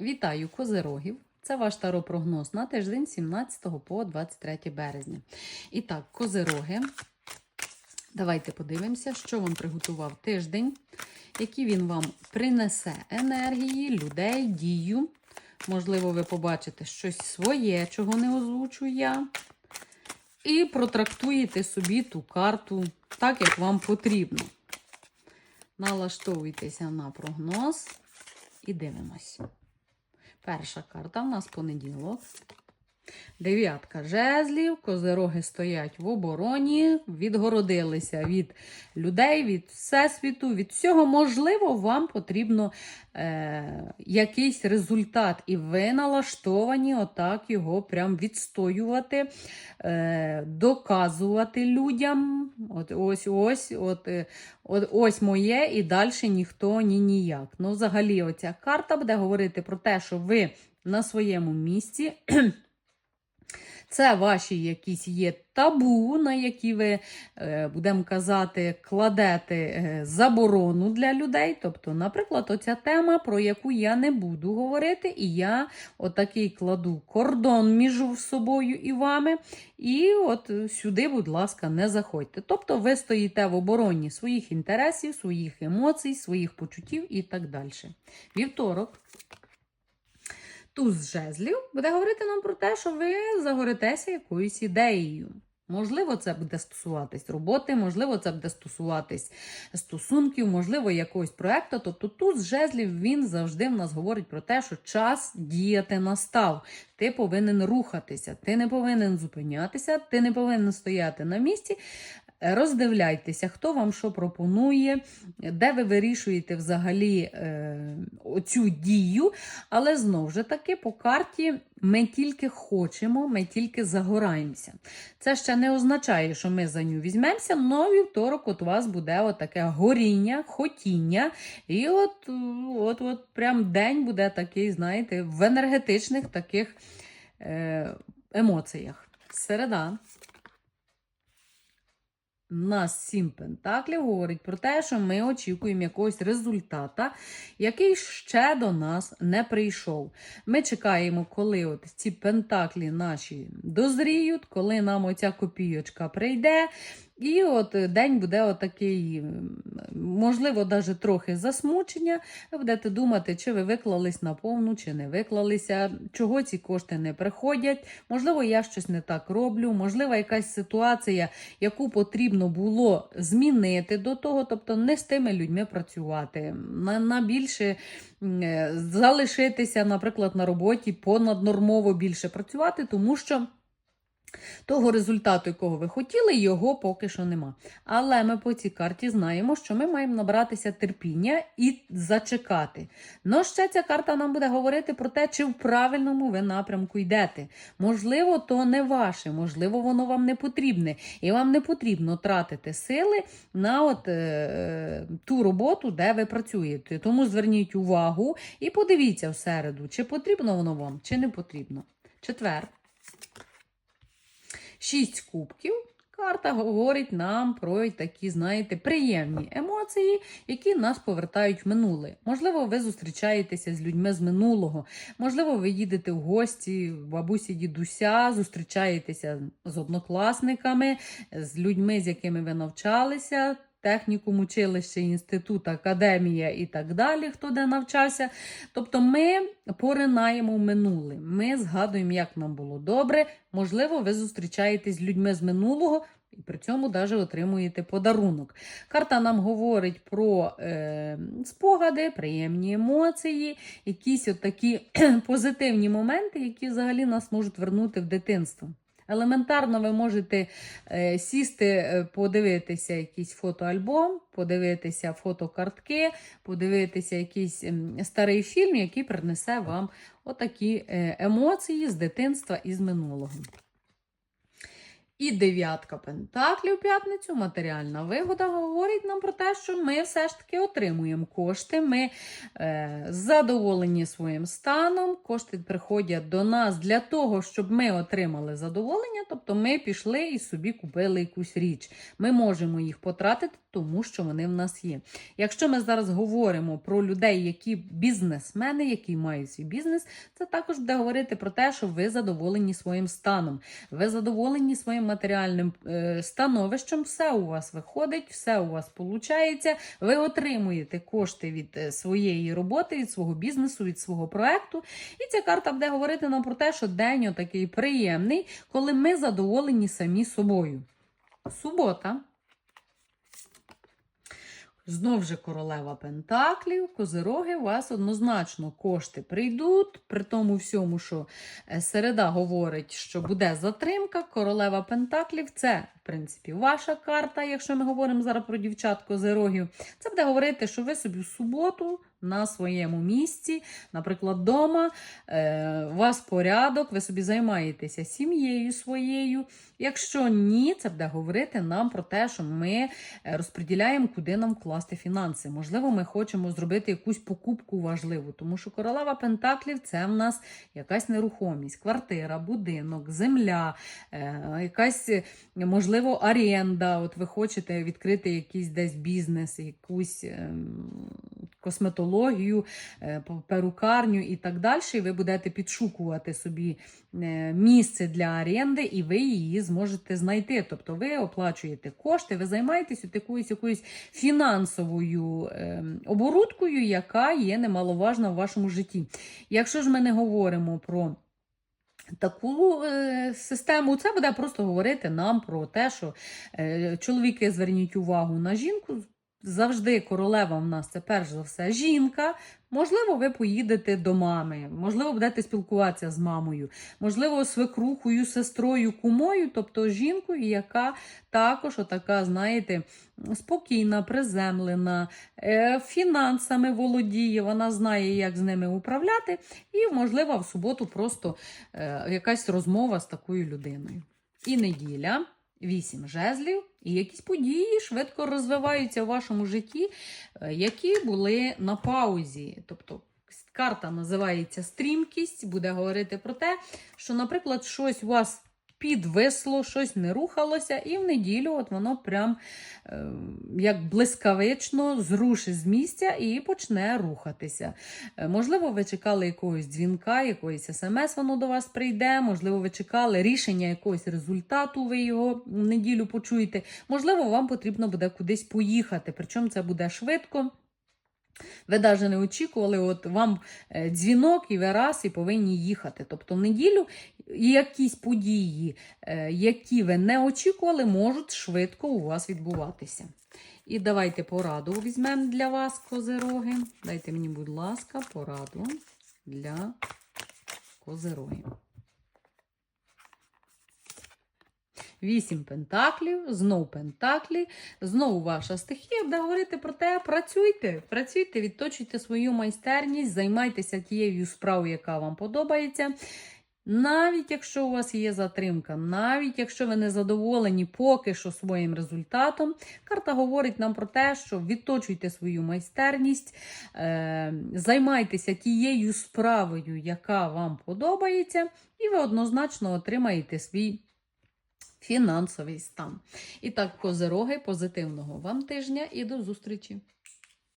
Вітаю козирогів! Це ваш таропрогноз на тиждень 17 по 23 березня. І так, козироги. Давайте подивимося, що вам приготував тиждень, які він вам принесе енергії, людей, дію. Можливо, ви побачите щось своє, чого не озвучу я. І протрактуєте собі ту карту так, як вам потрібно. Налаштовуйтеся на прогноз і дивимось. Перша карта у нас понеділок. Дев'ятка жезлів, козироги стоять в обороні, відгородилися від людей, від всесвіту, від всього. Можливо, вам потрібно е, якийсь результат, і ви налаштовані отак його прям відстоювати, е, доказувати людям. От Ось ось, от, е, от, ось моє, і далі ніхто ні ніяк. Ну, взагалі, оця карта буде говорити про те, що ви на своєму місці. Це ваші якісь є табу, на які ви, е, будемо казати, кладете е, заборону для людей. Тобто, наприклад, оця тема, про яку я не буду говорити, і я отакий кладу кордон між собою і вами. І от сюди, будь ласка, не заходьте. Тобто, ви стоїте в обороні своїх інтересів, своїх емоцій, своїх почуттів і так далі. Вівторок. Туз жезлів буде говорити нам про те, що ви загоритеся якоюсь ідеєю. Можливо, це буде стосуватись роботи, можливо, це буде стосуватись стосунків, можливо, якогось проекту. Тобто тут жезлів він завжди в нас говорить про те, що час діяти настав. Ти повинен рухатися, ти не повинен зупинятися, ти не повинен стояти на місці. Роздивляйтеся, хто вам що пропонує, де ви вирішуєте взагалі е, оцю дію. Але знову ж таки, по карті ми тільки хочемо, ми тільки загораємося. Це ще не означає, що ми за ню візьмемося, але вівторок от у вас буде отаке горіння, хотіння. І от, от, от прям день буде такий, знаєте, в енергетичних таких е, емоціях. Середа. У нас сім пентаклів говорить про те, що ми очікуємо якогось результата, який ще до нас не прийшов. Ми чекаємо, коли от ці пентаклі наші дозріють, коли нам оця копійочка прийде. І от день буде отакий, можливо, навіть трохи засмучення. Ви будете думати, чи ви виклались на повну, чи не виклалися, чого ці кошти не приходять. Можливо, я щось не так роблю, можливо, якась ситуація, яку потрібно було змінити до того, тобто не з тими людьми працювати, на, на більше е, залишитися, наприклад, на роботі понаднормово більше працювати, тому що. Того результату, якого ви хотіли, його поки що нема. Але ми по цій карті знаємо, що ми маємо набратися терпіння і зачекати. Но ще ця карта нам буде говорити про те, чи в правильному ви напрямку йдете. Можливо, то не ваше, можливо, воно вам не потрібне. І вам не потрібно тратити сили на от, е, ту роботу, де ви працюєте. Тому зверніть увагу і подивіться в чи потрібно воно вам, чи не потрібно. Четвер. Шість кубків. Карта говорить нам про такі, знаєте, приємні емоції, які нас повертають в минуле. Можливо, ви зустрічаєтеся з людьми з минулого. Можливо, ви їдете в гості бабусі дідуся, зустрічаєтеся з однокласниками, з людьми, з якими ви навчалися. Технікум, училище, інститут, академія і так далі, хто де навчався. Тобто ми поринаємо в минуле. Ми згадуємо, як нам було добре. Можливо, ви зустрічаєтесь з людьми з минулого і при цьому навіть отримуєте подарунок. Карта нам говорить про е, спогади, приємні емоції, якісь от такі позитивні моменти, які взагалі нас можуть вернути в дитинство. Елементарно, ви можете е, сісти, е, подивитися якийсь фотоальбом, подивитися фотокартки, подивитися якийсь старий фільм, який принесе вам отакі е, емоції з дитинства і з минулого. І дев'ятка пентаклів п'ятницю, матеріальна вигода, говорить нам про те, що ми все ж таки отримуємо кошти. Ми е, задоволені своїм станом. Кошти приходять до нас для того, щоб ми отримали задоволення. Тобто ми пішли і собі купили якусь річ. Ми можемо їх потратити, тому що вони в нас є. Якщо ми зараз говоримо про людей, які бізнесмени, які мають свій бізнес, це також буде говорити про те, що ви задоволені своїм станом, ви задоволені своїм матеріальним е, становищем, все у вас виходить, все у вас виходить, ви отримуєте кошти від е, своєї роботи, від свого бізнесу, від свого проекту. І ця карта буде говорити нам про те, що день такий приємний, коли ми задоволені самі собою. Субота. Знов же королева Пентаклів, козироги, у вас однозначно кошти прийдуть, при тому всьому, що е, середа говорить, що буде затримка. Королева Пентаклів це, принципі, ваша карта, якщо ми говоримо зараз про дівчат козирогів. Це буде говорити, що ви собі в суботу на своєму місці, наприклад, вдома, е, у вас порядок, ви собі займаєтеся сім'єю своєю. Якщо ні, це буде говорити нам про те, що ми е, розподіляємо, куди нам класти фінанси. Можливо, ми хочемо зробити якусь покупку важливу, тому що королева Пентаклів це в нас якась нерухомість, квартира, будинок, земля, е, якась, е, можливо, оренда. От ви хочете відкрити якийсь десь бізнес, якусь ем, косметологію, е, перукарню і так далі. І ви будете підшукувати собі е, місце для оренди, і ви її зможете знайти. Тобто ви оплачуєте кошти, ви займаєтесь якоюсь якоюсь фінансовою ем, оборудкою, яка є немаловажна в вашому житті. Якщо ж ми не говоримо про Таку е, систему це буде просто говорити нам про те, що е, чоловіки зверніть увагу на жінку. Завжди королева в нас це перш за все жінка. Можливо, ви поїдете до мами, можливо, будете спілкуватися з мамою, можливо, свекрухою, сестрою, кумою, тобто жінкою, яка також, отака, знаєте, спокійна, приземлена, е, фінансами володіє, вона знає, як з ними управляти, і, можливо, в суботу просто е, якась розмова з такою людиною. І неділя. Вісім жезлів, і якісь події швидко розвиваються в вашому житті, е, які були на паузі. Тобто карта називається стрімкість, буде говорити про те, що, наприклад, щось у вас підвисло, щось не рухалося, і в неділю от воно прям е, як блискавично зрушить з місця і почне рухатися. Е, можливо, ви чекали якогось дзвінка, якоїсь смс, воно до вас прийде, можливо, ви чекали рішення якогось результату, ви його в неділю почуєте. Можливо, вам потрібно буде кудись поїхати, причому це буде швидко. Ви навіть не очікували, от вам е, дзвінок і ви раз і повинні їхати. Тобто в неділю якісь події, е, які ви не очікували, можуть швидко у вас відбуватися. І давайте пораду візьмемо для вас, козироги. Дайте мені, будь ласка, пораду для козирогів. Вісім пентаклів, знов пентаклі, знову ваша стихія буде говорити про те, працюйте, працюйте, відточуйте свою майстерність, займайтеся тією справою, яка вам подобається. Навіть якщо у вас є затримка, навіть якщо ви не задоволені поки що своїм результатом, карта говорить нам про те, що відточуйте свою майстерність, е, займайтеся тією справою, яка вам подобається, і ви однозначно отримаєте свій фінансовий стан. І так, козероги, позитивного вам тижня і до зустрічі!